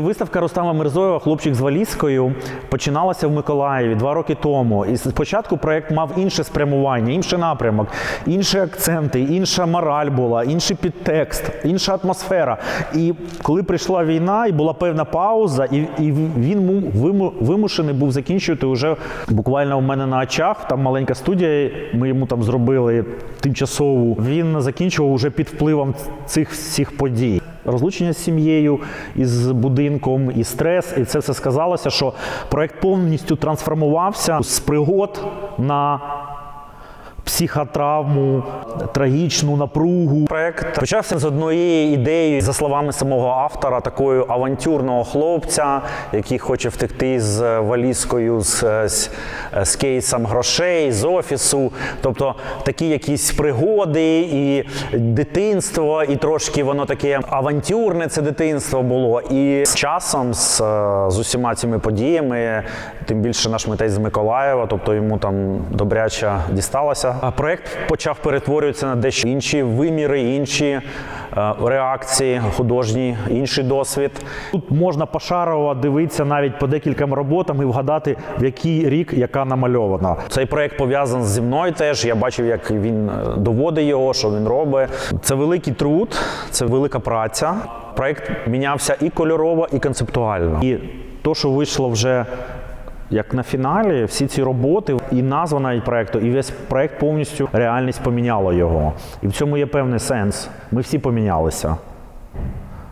Виставка Рустама Мирзоєва, хлопчик з валізкою, починалася в Миколаєві два роки тому. І спочатку проект мав інше спрямування, інший напрямок, інші акценти, інша мораль була, інший підтекст, інша атмосфера. І коли прийшла війна, і була певна пауза, і, і він му- виму- вимушений був закінчувати вже буквально у мене на очах. Там маленька студія, ми йому там зробили тимчасову. Він закінчував уже під впливом цих всіх подій. Розлучення з сім'єю, із будинком, і стрес, і це все сказалося, що проект повністю трансформувався з пригод на психотравму, трагічну напругу. Проект почався з однієї ідеї, за словами самого автора, такою авантюрного хлопця, який хоче втекти з валізкою, з, з, з кейсом грошей, з офісу. Тобто такі якісь пригоди і дитинство, і трошки воно таке авантюрне це дитинство було. І з часом, з, з усіма цими подіями, тим більше наш митець з Миколаєва, тобто йому там добряче дісталося. А проект почав перетворюватися на дещо інші виміри, інші е, реакції, художні, інший досвід. Тут можна пошарово дивитися навіть по декільком роботам і вгадати, в який рік яка намальована. Цей проект пов'язаний зі мною теж. Я бачив, як він е, доводить його, що він робить. Це великий труд, це велика праця. Проект мінявся і кольорово, і концептуально. І то, що вийшло вже як на фіналі, всі ці роботи і назва навіть проекту, і весь проект повністю реальність поміняла його. І в цьому є певний сенс. Ми всі помінялися.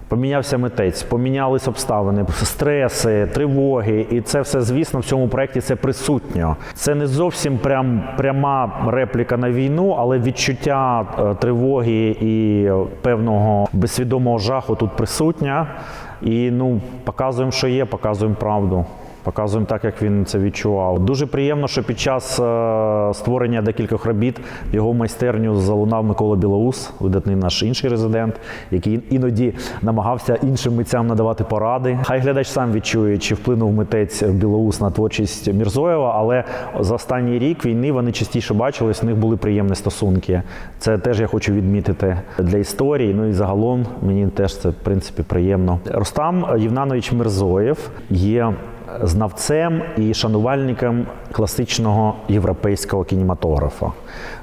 Помінявся митець, помінялись обставини, стреси, тривоги, і це все, звісно, в цьому проєкті це присутньо. Це не зовсім прям, пряма репліка на війну, але відчуття е, тривоги і певного безсвідомого жаху тут присутнє. І ну, показуємо, що є, показуємо правду. Показуємо так, як він це відчував. Дуже приємно, що під час е, створення декількох робіт в його майстерню залунав Микола Білоус, видатний наш інший резидент, який іноді намагався іншим митцям надавати поради. Хай глядач сам відчує, чи вплинув митець Білоус на творчість Мірзоєва, але за останній рік війни вони частіше бачились, в них були приємні стосунки. Це теж я хочу відмітити для історії. Ну і загалом мені теж це в принципі приємно. Рустам Євнанович Мирзоєв є знавцем і шанувальником класичного європейського кінематографа.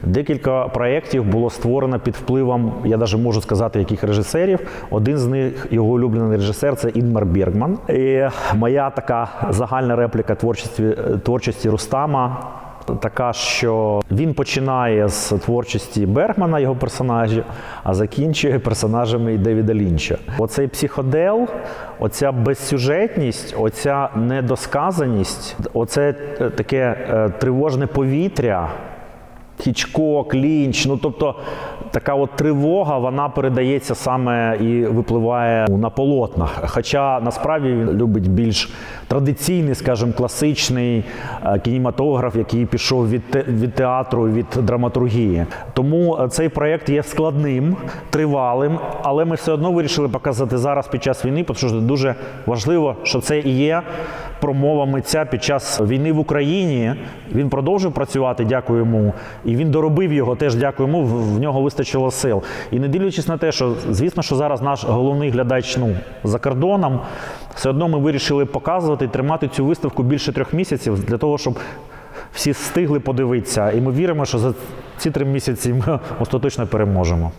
Декілька проєктів було створено під впливом, я навіть можу сказати, яких режисерів. Один з них його улюблений режисер це Інмар Бергман. І моя така загальна репліка творчості, творчості Рустама. Така, що він починає з творчості Бергмана, його персонажів, а закінчує персонажами Девіда Лінча. Оцей психодел, оця безсюжетність, оця недосказаність, оце е, таке е, тривожне повітря. Хічкок, лінч, ну тобто така от тривога, вона передається саме і випливає на полотнах. Хоча насправді він любить більш традиційний, скажімо, класичний е, кінематограф, який пішов від, те- від театру, від драматургії. Тому е, цей проєкт є складним, тривалим, але ми все одно вирішили показати зараз під час війни, тому що дуже важливо, що це і є промова митця під час війни в Україні. Він продовжив працювати, дякую йому. І він доробив його, теж дякую йому. В нього вистачило сил. І не дивлячись на те, що звісно, що зараз наш головний глядач ну, за кордоном, все одно ми вирішили показувати і тримати цю виставку більше трьох місяців для того, щоб всі встигли подивитися. І ми віримо, що за ці три місяці ми остаточно переможемо.